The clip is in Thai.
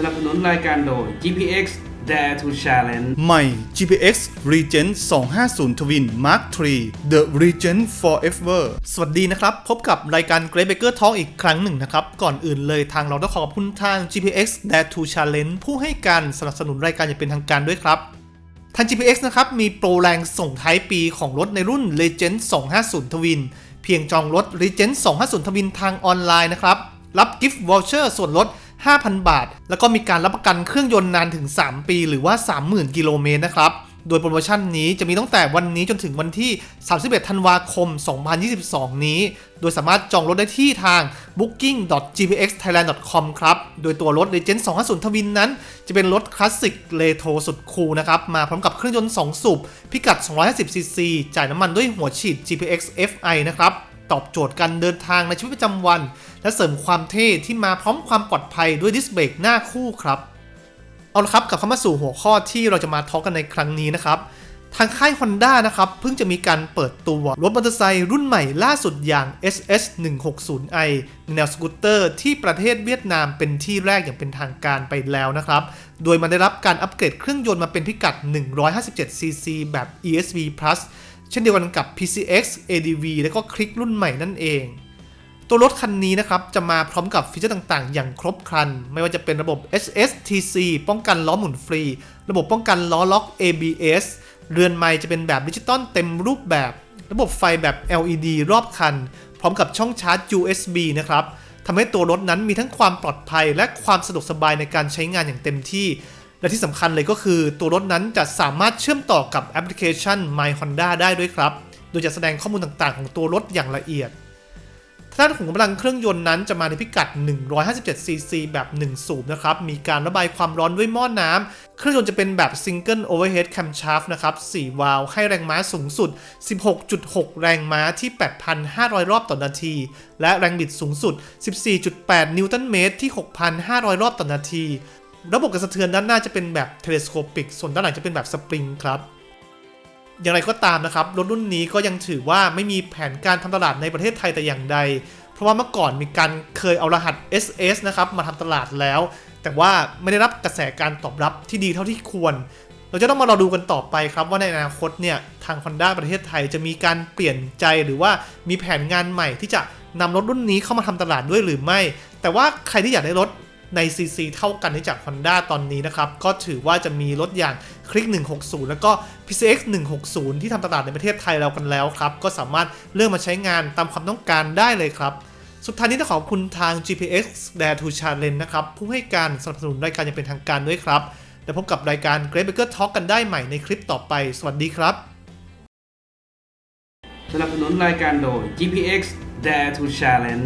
สนับสนุนรายการโดย GPX Dare to Challenge ใหม่ GPX Regent 250 Twin Mark III The Regent Forever สวัสดีนะครับ พบกับรายการ Great Baker Talk อีกครั้งหนึ่งนะครับ ก่อนอื่นเลยทางเราต้องขอขอบคุณทาง GPX Dare to Challenge ผู้ให้การสนับสนุนรายการอย่างเป็นทางการด้วยครับทาง GPX นะครับ มีโปรแรงส่งท้ายปีของรถในรุ่น Legend 250 Twin เพียงจองรถ Legend 250 Twin ทางออนไลน์นะครับ รับกิฟต์วอลเชอร์ส่วนลด 5,000 บาท แล้วก็มีการรับประกันเครื่องยนต์นานถึง 3 ปี หรือว่า 30,000 กิโลเมตรนะครับ โดยโปรโมชั่นนี้จะมีตั้งแต่วันนี้จนถึงวันที่ 31 ธันวาคม 2022 นี้ โดยสามารถจองรถได้ที่ทาง booking.gpxthailand.com ครับ โดยตัวรถ Legend 250 ทวินนั้น จะเป็นรถคลาสสิกเลโทรสุดคูลนะครับ มาพร้อมกับเครื่องยนต์ 2 สูบ พิกัด 250cc จ่ายน้ำมันด้วยหัวฉีด GPX FI นะครับ ตอบโจทย์การเดินทางในชีวิตประจำวัน และเสริมความเท่ที่มาพร้อมความปลอดภัยด้วยดิสเบรกหน้าคู่ครับเอาละครับกลับเข้ามาสู่หัวข้อที่เราจะมาทอล์กกันในครั้งนี้นะครับทางค่าย Honda นะครับเพิ่งจะมีการเปิดตัวรถมอเตอร์ไซค์รุ่นใหม่ล่าสุดอย่าง SS 160i แนวสกูตเตอร์ที่ประเทศเวียดนามเป็นที่แรกอย่างเป็นทางการไปแล้วนะครับ โดยมันได้รับการอัปเกรดเครื่องยนต์มาเป็นพิกัด 157cc แบบ ESV Plus เช่นเดียวกันกับ PCX ADV และก็คลิกรุ่นใหม่นั่นเอง ตัวรถคันนี้นะครับ จะมาพร้อมกับฟีเจอร์ต่างๆ อย่างครบครัน ไม่ว่าจะเป็นระบบ SSTC ป้องกันล้อหมุนฟรี ระบบป้องกันล้อล็อก ABS เรือนไม้จะเป็นแบบดิจิตอลเต็มรูปแบบ ระบบไฟแบบ LED รอบคัน พร้อมกับช่องชาร์จ USB นะครับทำให้ตัวรถนั้นมีทั้งความปลอดภัย และความสะดวกสบายในการใช้งานอย่างเต็มที่ และที่สำคัญเลยก็คือตัวรถนั้นจะสามารถเชื่อมต่อกับแอปพลิเคชัน My Honda ได้ด้วยครับ โดยจะแสดงข้อมูลต่างๆ ของตัวรถอย่างละเอียดด้านของกำลังเครื่องยนต์นั้นจะมาในพิกัด 157cc แบบ 1 สูบนะครับ มีการระบายความร้อนด้วยหม้อน้ำ เครื่องยนต์จะเป็นแบบ Single Overhead Camshaft นะครับ 4 วาล์วให้แรงม้าสูงสุด 16.6 แรงม้าที่ 8,500 รอบต่อนาที และแรงบิดสูงสุด 14.8 นิวตันเมตรที่ 6,500 รอบต่อนาที ระบบกระสะเทือนด้านหน้าจะเป็นแบบเทเลสโคปิก ส่วนด้านหลังจะเป็นแบบสปริงครับ อย่างไรก็ตามนะครับ รถรุ่นนี้ก็ยังถือว่าไม่มีแผนการทำตลาดในประเทศไทยแต่อย่างใด เพราะว่าเมื่อก่อนมีการเคยเอารหัส SS นะครับมาทำตลาดแล้ว แต่ว่าไม่ได้รับกระแสการตอบรับที่ดีเท่าที่ควร เราจะต้องมารอดูกันต่อไปครับว่าในอนาคตเนี่ยทาง Honda ประเทศไทยจะมีการเปลี่ยนใจหรือว่ามีแผนงานใหม่ที่จะนำรถรุ่นนี้เข้ามาทำตลาดด้วยหรือไม่ แต่ว่าใครที่อยากได้รถ ใน CC เท่ากันที่จาก Honda ตอนนี้นะครับ ก็ถือว่าจะมีรถอย่างคลิก 160 แล้วก็ PCX 160 ที่ทำตลาดในประเทศไทยเรากันแล้วครับ ก็สามารถเลือกมาใช้งานตามความต้องการได้เลยครับ สุดท้ายนี้ต้องขอบคุณทาง GPX Dare to Challenge นะครับ ผู้ให้การสนับสนุนรายการอย่างเป็นทางการด้วยครับแล้วพบกับรายการ Great Baker Talk กันได้ใหม่ในคลิปต่อไป สวัสดีครับสนับสนุนรายการโดย GPX Dare to Challenge